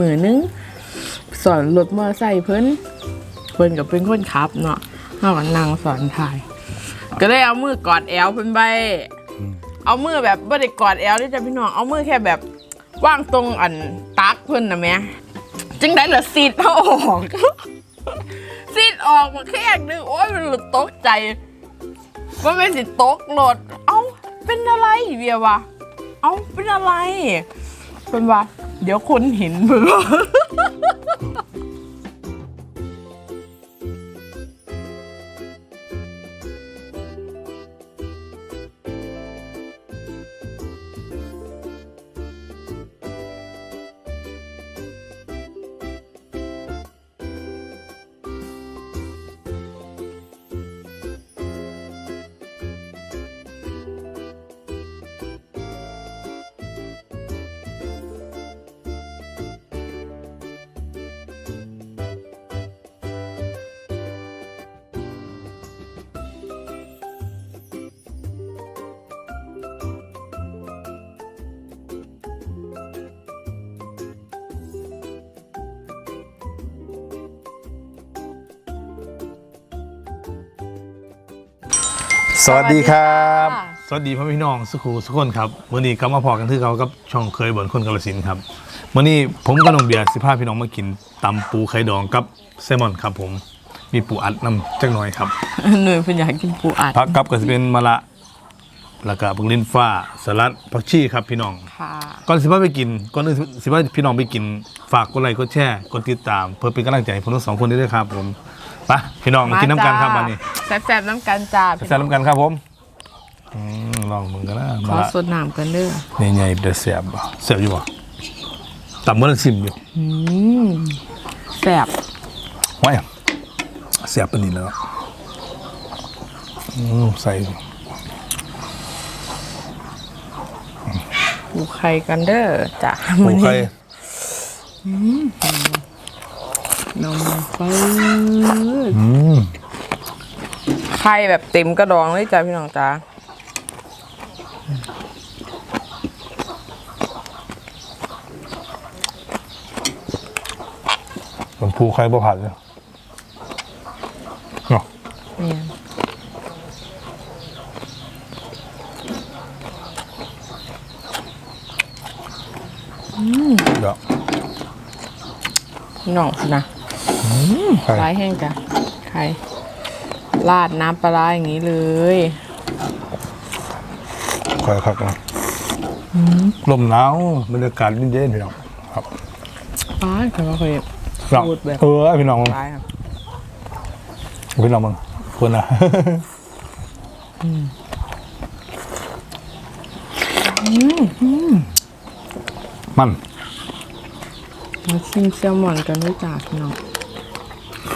มือนึงสอนรถมอเตอร์ไซค์เพิ่นเพิ่นก็เป็นคนขับเนาะเฮาก็นั่งสอนถ่าย ก็เลยเอามือกอดแอวเพิ่นไปเอามือแบบบ่ได้กอดแอวด้วยจ้ะพี่น้องเอามือแค่แบบว่างตรงอันตักเพิ่นน่ะแหม่จึงได้เหลือซีดเอาออกซีดออกมาแค่นึงโอ้ยมันหลุดตกใจว่าเป็นสิตกโหลดเอ้าเป็นอะไรเบียร์วะเอ้าเป็นอะไรเป็นวะ เดี๋ยวคนเห็นมือ สวัสดีครับสวัสดีค่ะสวัสดีพ่อพี่น้องสุขูสุขคนครับวันนี้ก็มาพอกันที่เขากับช่องเคยบ่นคนกาลสินธุ์ครับวันนี้ผมกับน้องเบียร์สิพาพี่น้องมากินตำปูไข่ดองกับแซลมอนครับผมมีปูอัดน้ำจักหน่อยครับหน่วยเพิ่นอยากกินปูอัดผักกับก็จะเป็นมะละแล้วก็บุกลิ้นฟ้าสลัดผักชีครับพี่น้องค่ะก่อนสิพาไปกินก่อนอื่นสิพาพี่น้องไปกินฝากกดไลค์กดแชร์กดติดตาม เพื่อเป็นกำลังใจให้ผมทั้งสองคนด้วยครับผม ไปพี่น้องมากินน้ำกันครับวันนี้แซ่บๆน้ำกันจ้าแซ่บน้ำกันครับผมอืมลองมึงกันนะขมาอละสดน้ำกันเด้อใหญ่ๆเดือดแสบบ่แสบอยู่บ่ต่ำเมื่อซิมอยู่อืมแซ่บว้ายแสบปานนี้แล้วอืมใส่ปูไข่กันเด้อจ้าปูไข่น มไฟอืมไข่แบบเต็มกระดองเลยจ้าพี่น้องจ้าผมปูไข่บ่ผัดเลยเนาะเนี่ยเดี๋ยว พี่น้องนะ ไข่ร้ายแห้งจ้ะไข่ราดน้ำปลาร้าอย่างนี้เลยไข่ครับนะลมหนาวบรรยากาศเย็นๆพี่น้องครับป้าแต่ว่าเคยพี่น้องพูดแบบเออพี่น้องมึงร้ายครับพี่น้องมึงคนน่ะมันมาชิมแซลมอนกันด้วยจ้าพี่น้อง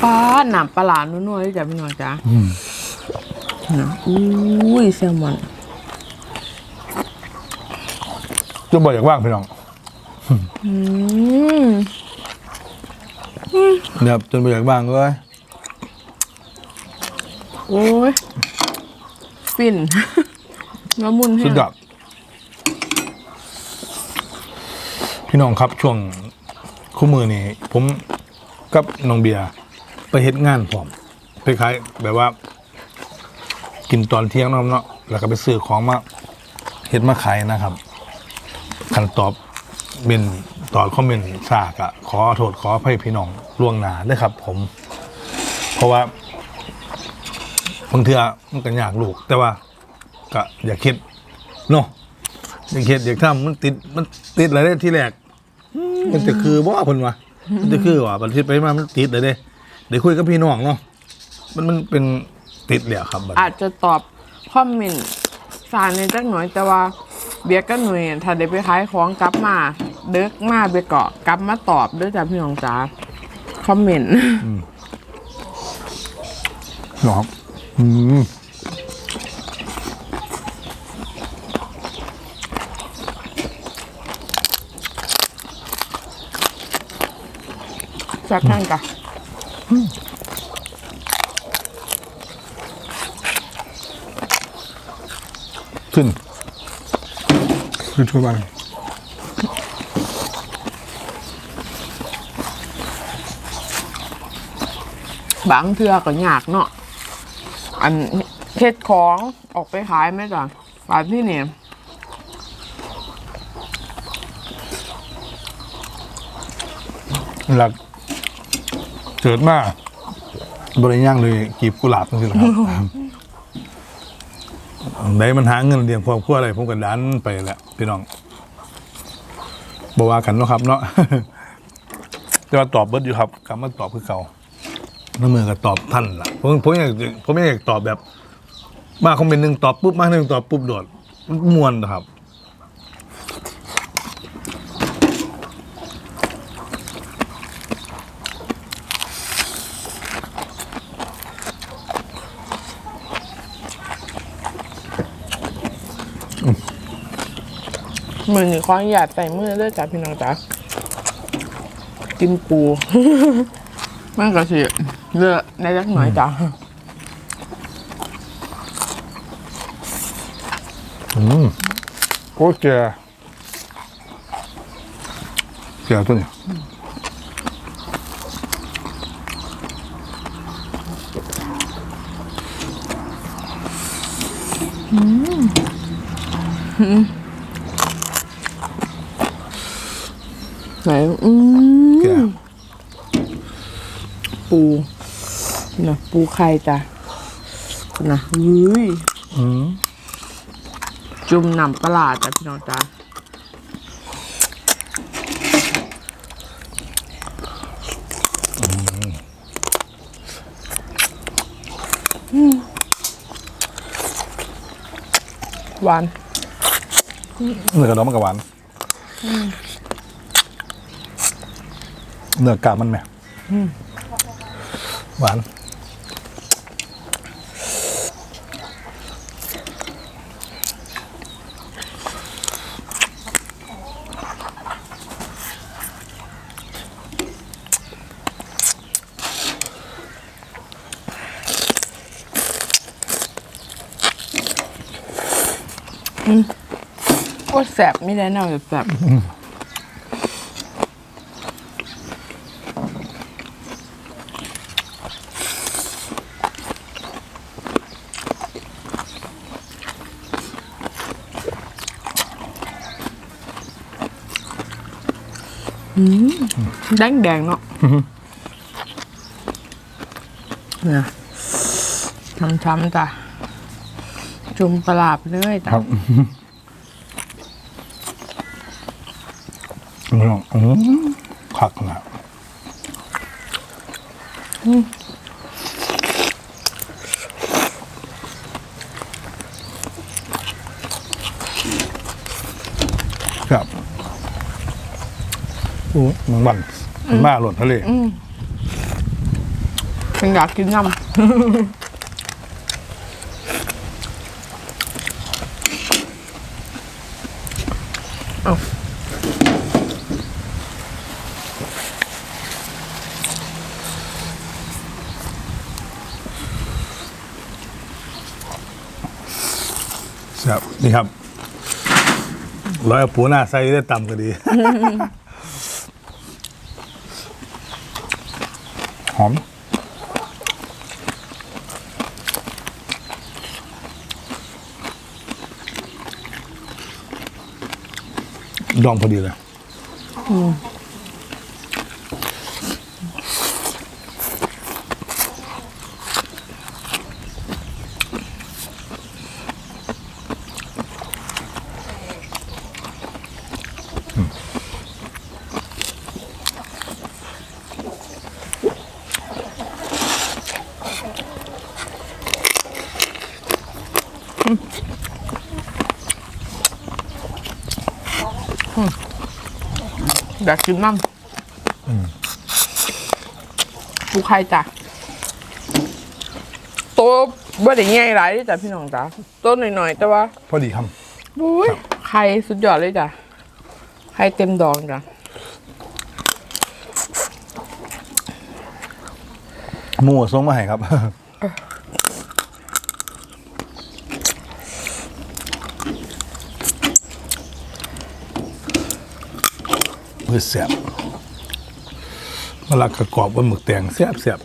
ป้าหนำปลาหลานุ่นๆด้วยจ้ะพี่น้องจ้าอืมนะอุ้ยแซลมอนจะบอกอยากว่างพี่น้องอืมเนี่ยจนบ่อยากว่างเลยโอ้ยฟินละมุนแห้สุดงยอดพี่น้องครับช่วงคู่มือนี่ผมกับน้องเบียร์ ไปเฮ็ดงานพร้อมคล้ายๆแบบว่า กินตอนเที่ยงเนาะเนาะแล้วก็ไปซื้อของมาเฮ็ดมาขายนะครับคันตอบเป็นตอบคอมเมนต์ซากอะขอโทษขออภัยพี่น้องล่วงหน้าด้วยครับ ผม เพราะว่าบางเทื่อมันก็ยากลูก แต่ว่าก็อย่าคิดเนาะอย่าคิดอย่าทำมันติดมันติดอะไรได้ที่แรกมันจะคือบ่คนวะมันจะคือว่าบันทิดไปมามันติดเลยเด้ เดี๋ยวคุยกับพี่น้องเนาะมันมันเป็นติดเลยอะครับบัดอาจจะตอบคอมเมนต์สารในจักหน่อยแต่ว่าเบียร์กับหน่วยถ้าได้ไปขายของกลับมาเด็กมาเบียร์ก็กลับมาตอบด้วยจ้ะพี่น้องจ๋าคอมเมนต์เนาะครับอืมจากนั่นจ้ะ ขึ้นขึ้นทั่วบ้านบางเทือก็ยากเนาะอันเช็ดของออกไปขายไหมจ๊ะขายที่นี่หลัก เกิดมาบริย่างเลยกีบกุหลาบนั่นคือครับไหนมันหาเงินเลี้ยงครอบครัวอะไรผมก็ดันไปแหละพี่น้องบอกว่ากันเนาะครับ เนาะแต่ว่าตอบเบิดอยู่ครับกลับมาตอบคือเก่าน้ำมือก็ตอบท่านล่ะผมผมอยากผมไม่อยากตอบแบบ มาคอมเมนต์หนึ่งตอบปุ๊บมาหนึ่งตอบปุ๊บโดดมันมวนนะครับ เหมือนขออนุญาตใส่มือด้วยจ้ะพี่น้องจ้ะกินปูมันก็สิเลอะในจักหน่อยจ้ะอืมโอ้แกแกตัวนี้ ไหนอืมแกปูนะปูไข่จ้ะนะอุ้ยอืมจุ่มน้ำปลาร้าจ้ะพี่น้องจ้ะหวานเนื้อกระดองมันกับหวาน เนื้อกาบมันไหมหวานก็แสบไม่ได้เน่าแบบแสบ แดงแดงๆเนาะเนี่ยช้ำๆจ้ะจุ่มปลาร้าไปเลยจ้ะครับไม่ต้องอืมคักนะครับ โอ้มันวันมันมาหล่นทะเลฉันอยากกินน้ำเอาครับนี่ครับร้อยเอาปูหน้าใส่ได้ต่ำก็ดี หอม ดองพอดีเลย อ ยากกินน้ำปูไข่จ้ะโตบ่ได้ใหญ่หลายเด้อจ้ะพี่น้องจ้ะโตหน่อยๆ แต่ว่าพอดีคบุ้ยไข่สุดยอดเลยจ้ะไข่เต็มดองจ้ะำหมูส่งมาให้ครับ แสบมะละกระกรอบว่าหมึกแตงแสบแสบ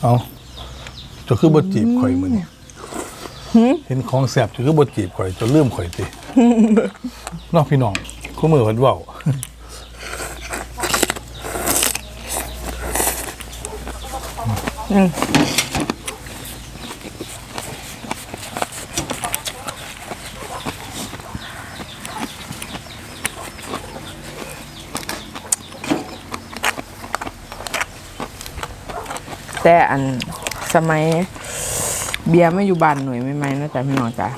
เอาจะขึ้นบดจีบข่อยมือนี่เห็นของแสบจะขึ้นบดจีบข่อยจะเลื่อมข่อยตีนอกพี่น้องคู่มือเพิ่นเว้าอืม แต่อันสมัยเบียร์ไม่อยู่บ้านหน่วยไม่ไหมนะจ๊ะพี่น้องจ้ะ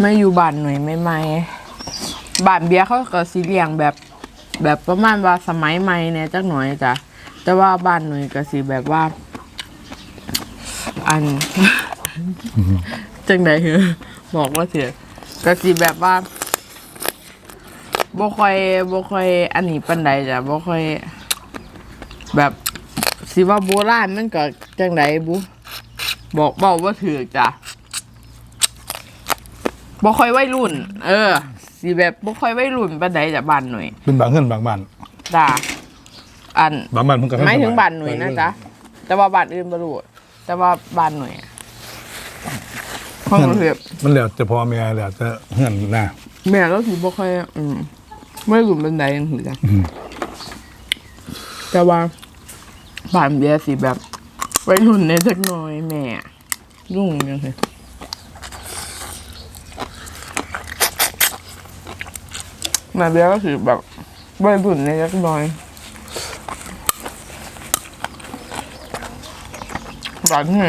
ไม่อยู่บ้านหน่วยไม่ไหมบ้านเบียร์เขาก็สีเลียงแบบแบบประมาณว่าสมัยใหม่เนี่ยจักหน่อยจ้ะแต่ว่าบ้านหน่วยก็สีแบบว่า อันจังใดเหรอบอกว่าเสีย ก็สิแบบว่าบ่ค่อยบ่ค่อยอันนี้ปานใดจ้ะบ่ค่อย แบบสิว่าโบราณมันก็จังใดบุบอกเบาว่าถือจ้ะบ่ค่อยวัยรุ่น เออสิแบบบ่ค่อยวัยรุ่นปานใดจ้ะบ้านหน่อยเป็นบางเฮือนบางบ้านจ้ะอันบางบ้านเพิ่นก็ไม่ถึงบ้านหน่วยนะจ๊ะแต่ว่าบ้านอื่นบ่รู้แต่ว่าบ้านหน่วย ห้องเรียบมันแล้วแต่พ่อแม่แล้วแต่เฮือนหน้าแม่เราถือบ่ค่อยอืมไม่หลุมบันไดจังซี่จ้ะอืมแต่ว่าบ้านเบียร์สิแบบวัยรุ่นในสักหน่อยแม่รุ่งจังซี่แม่เบียร์ก็คือแบบวัยรุ่นในสักหน่อยบ้านนี่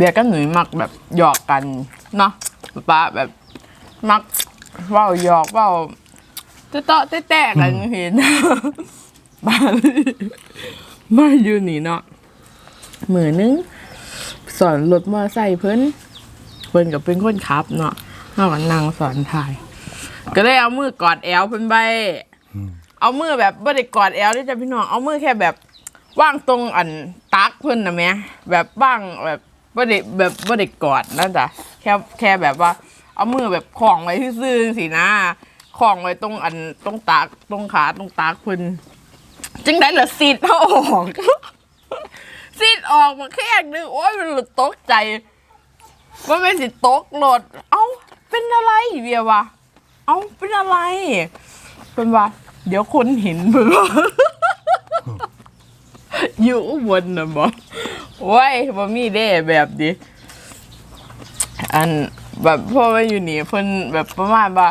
เบียร์ก็หนุ่ยมักแบบหยอกกันเนาะป้าแบบมักว่าหยอกว่าเตะเตะเตะแตะกันเห็นบ้านมาอยู่นี่เนาะเหมือนนึงสอนรถมอไซค์เพิ่นเพิ่นกับเป็นคนขับเนาะเฮาก็นั่งสอนถ่าย ก็เลยเอามือกอดแอวเพิ่นไปเอามือแบบบ่ได้กอดแอวด้วยจ้ะพี่น้องเอามือแค่แบบว่างตรงอันตักเพิ่นนะแม่แบบว่างแบบ บ่ได้แบบบ่ได้กอดนะจ๊ะแค่แค่แบบว่า เอามือแบบคล้องไว้ซื่อๆสินะคล้องไว้ตรงอันตรงตากตรงขาตรงตากเพิ่นจึงได้ละสิทธิ์เขาออกสิทธ์ออกมาแค่นึงโอ้ยมันหลุดตกใจว่าเป็นสิตกหลด เอ้าเป็นอะไรเบียวะเอ้าเป็นอะไรเป็นว่าเดี๋ยวคนเห็นเบื่อ อยู่อุบนนะบอกโว้ยบ่มีเด้แบบนี้อันแบบพ่อมาอยู่นี่เพิ่นแบบประมาณว่า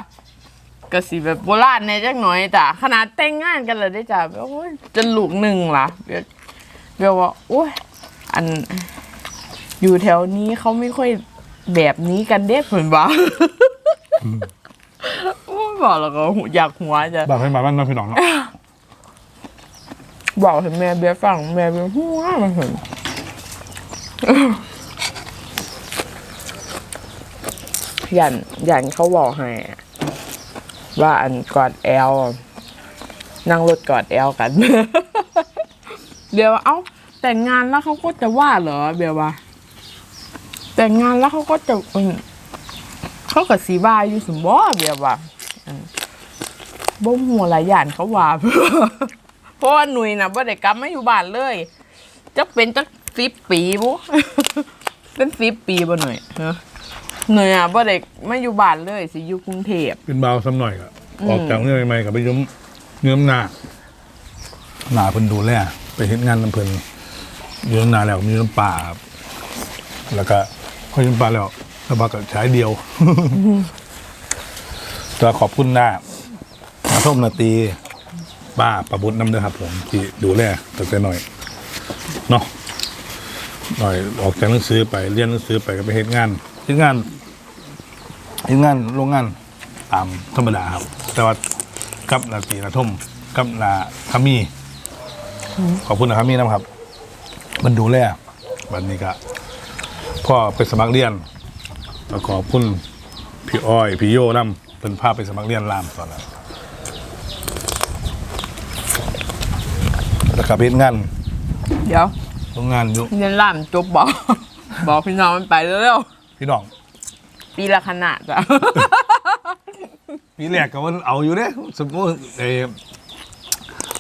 กสิแบบโบราณในจักหน่อยจ้ะขนาดแต่งงานกันเลยได้จ้ะแบบโอ้ยจะลูกหนึ่งล่ะเบียเบียว่าโอ้ยอันอยู่แถวนี้เขาไม่ค่อยแบบนี้กันเด้เพิ่นว่าโอ้ยบอกแล้วก็อยากหัวจ้ะบ้านเพิ่นบ้านบ้านน้องพี่น้องเนาะ บอกให้แม่เบียฟังแม่เบียหัวมันเห็นยันยันเขาบอกให้ว่าอันกอดแอล นั่งรถกอดแอลกันเบียวเอ้า แต่งงานแล้วเขาก็จะว่าเหรอเบียว่า แต่งงานแล้วเขาก็จะเขากับสีบ้าอยู่สมบ่เบียว่าอืมบ่หัวหลายอย่างเขาว่าเพ ราะว่าหนุ่ยนะบ่ได้กลับมาอยู่บ้านเลยจะเป็นจักสิบปีบุเป็นสิบปีบ่หน่อยเนอะหน่อยอะบ่ได้มาอยู่บ้านเลยสิอยู่กรุงเทพเป็นเบาซ้ำหน่อยก็ออกจากเงื่อนใหม่ๆกับไปยุ่มเงื่อมหน้าหน้าเพิ่นดูแลไปเฮ็ดงานน้ำเพิ่นอยู่น้ำนาแล้วมีน้ำป่าครับแล้วก็พอน้ำป่าแล้วแล้วพักก็ใช้เดียวจะขอบคุณหน้านาส้มนาตี ป้าประบุญน้ำเด้อครับ ผมที่ดูแลตั้งแต่หน่อยเนาะหน่อยออกจากหนังสือไปเรียนหนังสือไปก็ไปเฮ็ดงานเฮ็ดงานเฮ็ดงานโรงงานตามธรรมดาครับ แต่ว่ากับนาตีนาทมกับนาคามีขอบคุณนาคามีนะครับ มันดูแลวันนี้ก็พ่อไปสมัครเรียนแล้วขอบคุณพี่อ้อย พี่โย่นํเป็นพาพไปสมัครเรียนรามตอนนั้น แล้วก็ไปเฮ็ดงานเดี๋ยวโรงงานอยู่เรียนล่ามจบบอก บอกพี่น้องมันไปเร็วพี่น้องปีละขนาดจ้ะ ปีแรกก็ว่าเอาอยู่เด้สมมติไอ้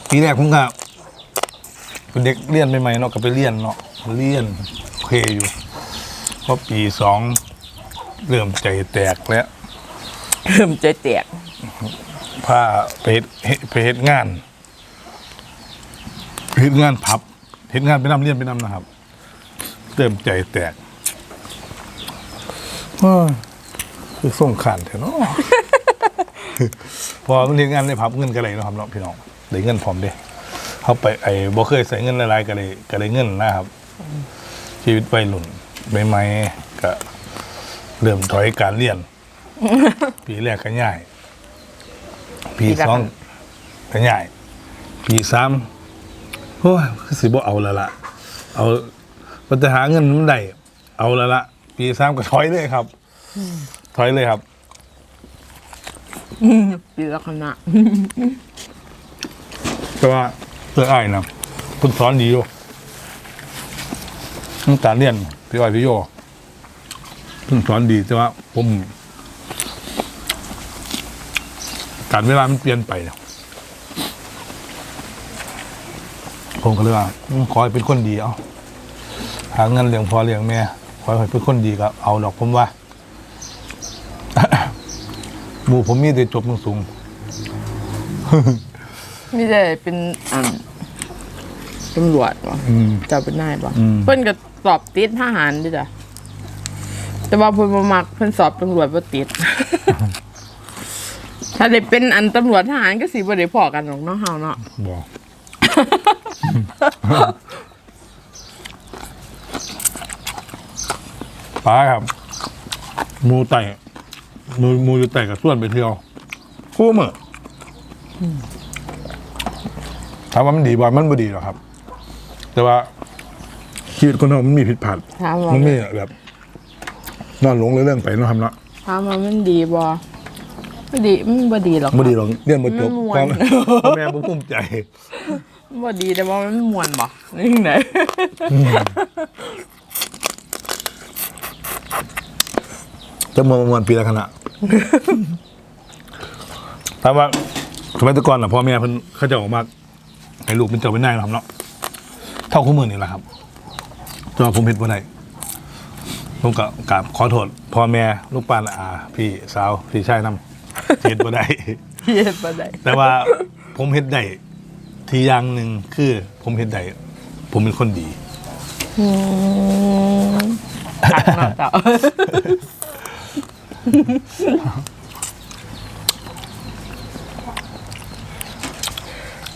ปีแรกผมก็เป็นเด็กเรียนใหม่ๆเนาะก็ไปเรียนเนาะเรียนโอเคอยู่พอปีสองเริ่มใจแตกแล้ว เริ่มใจแตก พาไปเฮ็ดเฮ็ดไปเฮ็ดงานไป เฮ็ดงานพับเฮ็ดงานไปนำเรียนไปนำนะครับเริ่มใจแตกว้าคือส่งขานเถอะเนาะพอมันเฮ็ดงานในพับเงินก็เลยนะครับเนาะพี่น้องได้เงินพร้อมเด้เขาไปไอ้บ่เคยใส่เงินหลายๆก็เลยก็เลยเงินนะครับ ชีวิตวัยรุ่นใหม่ๆก็เริ่มถอยการเรียน ปีแรกก็ง่ายปีสองก็ง่ายปีสาม โอ้ยคือสิบ่เอาแล้วล่ะเอามันจะหาเงินมันได้เอาแล้วล่ะปีสามก็ถอยเลยครับถอยเลยครับปีละขนาดแต่ว่าเพื่ออ้ายนะคุณสอนดีอยู่ตั้งแต่เรียนพี่อ้อยพี่โยเพิ่งสอนดีแต่ว่าผมการเวลามันเปลี่ยนไปเนี่ย ผมก็เลยว่าอืมขอให้เป็นคนดีเอาหาเงินเลี้ยงพ่อเลี้ยงแม่ขอให้เป็นคนดีก็เอาดอกผมว่าหมู่ผมมีแต่จบสูงไม่ได้เป็นอ่าตำรวจวะๆอืมเจะเป็นนายปะอืมเพิ่นก็สอบติดทหารด้วยจ้ะแต่ว่าเพิ่นบ่มักเพิ่นสอบตำรวจบ่ติด ถ้าได้เป็นอันตำรวจทหารก็สิบ่ได้พอกันหรอกเนาะเฮาเนาะบอก ป้าครับหมูไต่หมูหมูอยู่ไต่กับส่วนไปเที่ยว คู่มืออถามว่ามันดีบ่มันบ่ดีหรอกครับ แต่ว่าชีวิตคนเรามันมีผิดพลาดถามว่ามันไม่แบบ นอนหลงเรื่องๆไปเนาะครับเนาะถามว่ามันดีบ่ไม่ดีมันบ่ดีหรอก บ่ดีหรอกเรียนบ่จบมันม่วนความแม่บ่ภูมิใจ บ่ดีแต่ว่ามันม่วนบ่นี่ไหนจะมวนมวนปีละขณะถามว่าสมัยแตะก่อนนะพ่อแม่เพิ่นเขาจะออกมาให้ลูกเป็นเจ้าเป็นนายนะครับเนาะเท่าคู่มือนี่แหละครับแตัวาผมผิดบ่ได้ผมก็กราบขอโทษพ่อแม่ลูกป้าอาพี่สาวพี่ชายนำเฮ็ดบ่ได้เฮ็ดบ่ได้แต่ว่าผมเฮ็ดได้ ทีอย่างหนึ่งคือผมเฮ็ดได้ผมเป็นคนดีอืมตักเนาะเจ้า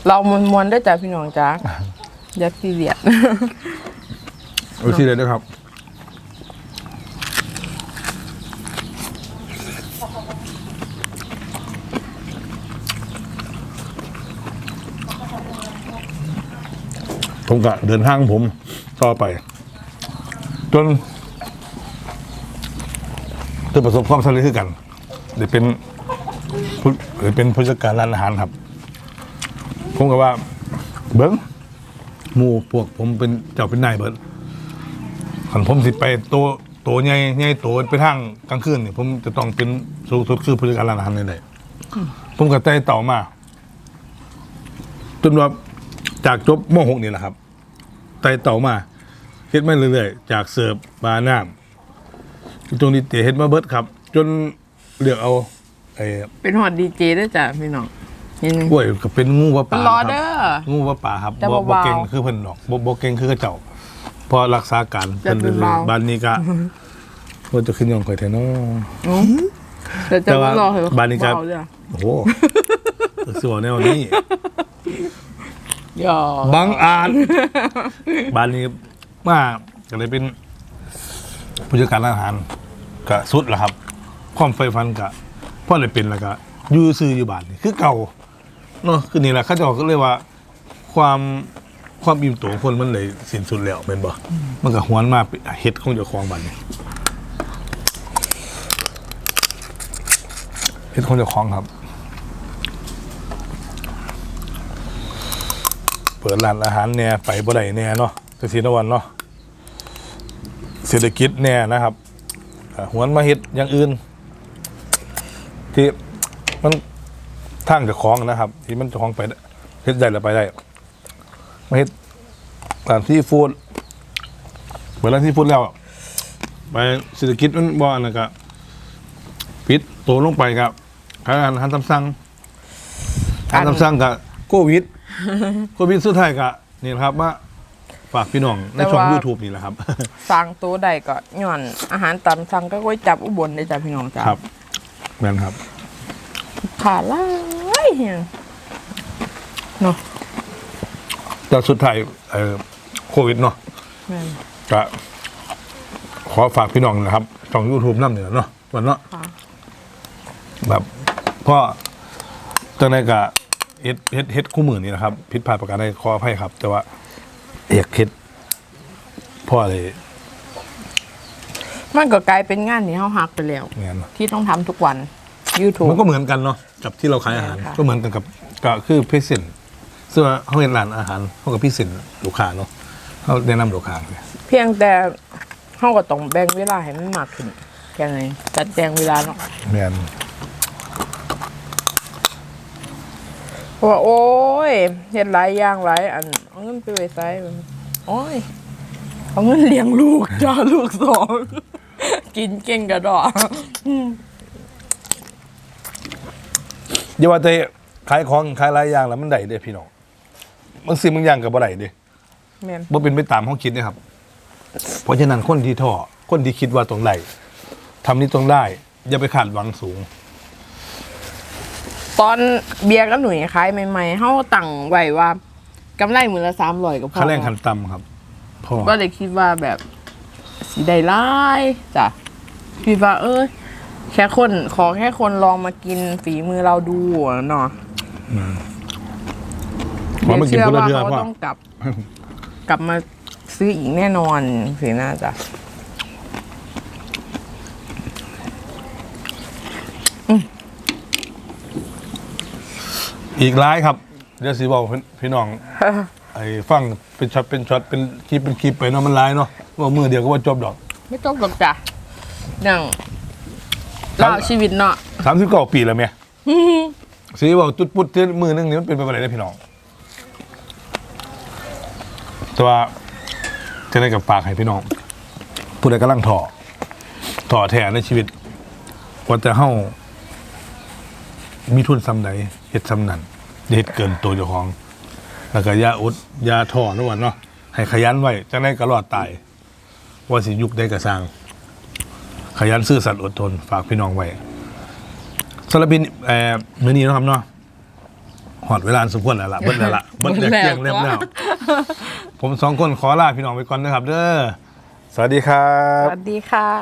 เรามวนๆได้อจ้ะพี่น้องจ้าอย่าซีเรียสเอาที่เลยนะครับ ผมก็เดินทางของผมต่อไป จนจนประสบความสำเร็จขึ้นกันเดี๋ยวเป็นผู้หรือเป็นผู้จัดการร้านอาหารครับ ผมก็ว่า เบิ้งหมู่พวกผมเป็นเจ้าเป็นนายเบิดขันผมสิไปโตโตใหญ่ใหญ่โตไปทางกลางคืนเนี่ยผมจะต้องเป็นสูงสุดคือผู้จัดการร้านอาหารนี่แหละผมก็ไต่เต่ามาจนว่าจากจบม .6 นี่แหละครับ ไต่เต่ามาเฮ็ดมาเรื่อยๆจากเสิร์ฟบาร์น้ำตรงนี้เตะเฮ็ดมาเบิดครับ จนเลือกเอาไอ้เป็นหอดดีเจด้วยจ้ะพี่น้องเห็นไหมกล้วยก็เป็นงูว่าป่ารอคเด้รับองูว่าป่าครับจะบ่เบาๆบ่เก่งคือเพิ่นดอกบ่บ่เก่งคือกระเจ้าเพอรักษาการจะเพิ่นเป็นเบาบ้านนี้ก็ว่าจะขึ้นยองข่อยแท้เนาะแต่จะแต่ว่าว่ารอเหอะบานนี้ครับเบาเด้อโอ้โห สิว่าแนวนี้ห ยอบังอาจ บ้านนี้มาก็เลยเป็นผู้จัดการร้านอาหารก็สุดล้วครับ ความไฟฟันก็พ่อเลยเป็นแล้วก็อยูซื่ออยู่บ้านนี่คือเก่าเนาะคือนี่แหละเขาเจะก็เลยว่า ความความอิ่มตัวของคนมันเลยสิ้นสุดแล้วเป็นบ่ มันก็หวนมาเป็นเฮ็ดของเจ้าของบัดนี้เฮ็ดของเจ้าของครับ เปิดร้านอาหารแหน่ไปบ่ได้แหน่เนาะจังซี่นวันเนาะเศรษฐกิจแหน่นะครับหวนมาเฮ็ดอย่างอื่น ที่มันทางจะคล้องนะครับ ที่มันจะคล้องไปได้เฮ็ดได้แล้วไปได้มาเฮ็ดร้านที่ฟูดเปิดร้านที่ฟูดแล้วไปเศรษฐกิจมันบ่อนนั้นก็ปิดตัวลงไปครับขายอาหารตามสั่งอาหารตามสั่งกับโควิด โควิดสุดท้ายก็นี่แหละครับมาฝากพี่น้องในช่อง YouTube นี่แหละครับ สั่งตัวใดก็ย่อนอาหารตามสั่งก็ก๋วยจับอุบลได้จ้ะพี่น้องจ้ะครับแม่นครับ ขาหลายเฮียเนาะแต่สุดท้ายเอ่อโควิดเนาะแม่นก็ขอฝากพี่น้องนะครับช่อง YouTube น้ำเหนือเนาะวันเนาะค่ะแบบพ่อจังไดก็ เฮ็ดเฮ็ดเฮ็ดคู่มือนี่นะครับผิดพลาดประการใดขออภัยครับ แต่ว่าเอกเฮ็ดพ่อเลยมันก็กลายเป็นงานที่เฮาฮักไปแล้วงานเนาะที่ต้องทำทุกวัน YouTube มันก็เหมือนกันเนาะกับที่เราขายอาหาร ใช่ค่ะ ก็เหมือนกันกับก็คือพิเศษซึ่งว่าเขาเห็นร้านอาหารเขากับพิเศษลูกค้าเนาะเขาแนะนำลูกค้าเนี่ยเพียงแต่เฮาก็ต้องแบ่งเวลาให้มันมากขึ้นแค่นั้นเองจัดแจงเวลาเนาะ แม่น เพ ราะว่าโอ้ยเฮ็ดหลายอย่างหลายอันเอาเงินไปไว้ไสโอ้ยเอาเงินเลี้ยงลูกจ้าลูกสองกินเก่งกระดอกอย่าว่าแต่ขายของขายหลายอย่างแล้วมันได้เด้พี่น้องบางสิ่งบางอย่างก็บ่ได้เด้แม่นบ่เป็นไปตามห้องคิดนะครับ เพราะฉะนั้นคนที่ท้อคนที่คิดว่าตรงได้ทำนี้ต้องได้ อย่าไปขาดหวังสูง ตอนเบียร์กับหนุ่ยขายใหม่ๆเฮาตั้งไว้ว่ากำไรมื้อละ300ก็พอค่าแรงขั้นต่ำครับพ่อก็เลยคิดว่าแบบสิได้หลายจ้ะคิดว่าเออแค่คนขอแค่คนลองมากินฝีมือเราดูอะเนาะขอมากินเชื่อคนละว่าเทื่อเขาพ่อต้องกลับ กลับมาซื้ออีกแน่นอนสิน่าจะ อีกหลายครับ เดี๋ยวสิบอกพี่น้อง ไอ้ฟังเป็นช็อตเป็นช็อตเป็นคลิปเป็นคลิปไปเนาะมันหลายเนาะว่ามือเดียวก็ว่าจบดอกไม่ต้องหรอกจ้ะอย่างครับเล่าชีวิตเนาะสามสิบเก้าปีแล้วเมียสิบอกจุดปุดที่มือนึงนี่มันเป็นไปอะไรได้พี่น้องแต่ว่าจะได้กับฝากให้พี่น้องผู้ใดกำลังถ่อถ่อแถในชีวิตว่าจะเฮ้ามีทุนซ้ำใด เฮ็ดซ้ำนั้นเฮ็ดเกินตัวเจ้าของ แล้วก็ยาอุดยาถอนวันเนาะให้ขยันไว้จะได้ก็รอดตาย ว่าสิยุคได้กระสร้าง ขยันซื่อสัตย์อดทน ฝากพี่น้องไว้สำหรับพี่เอ่อมื้อนี้เนาะครับเนาะหอดเวลาอันสมควรแล้วล่ะเบิ้ลแล้วล่ะเบิ้ลแล้วเกลี้ยงเรียบแล้วผมสองคนขอลาพี่น้องไปก่อนนะครับ เด้อสวัสดีครับ สวัสดีค่ะ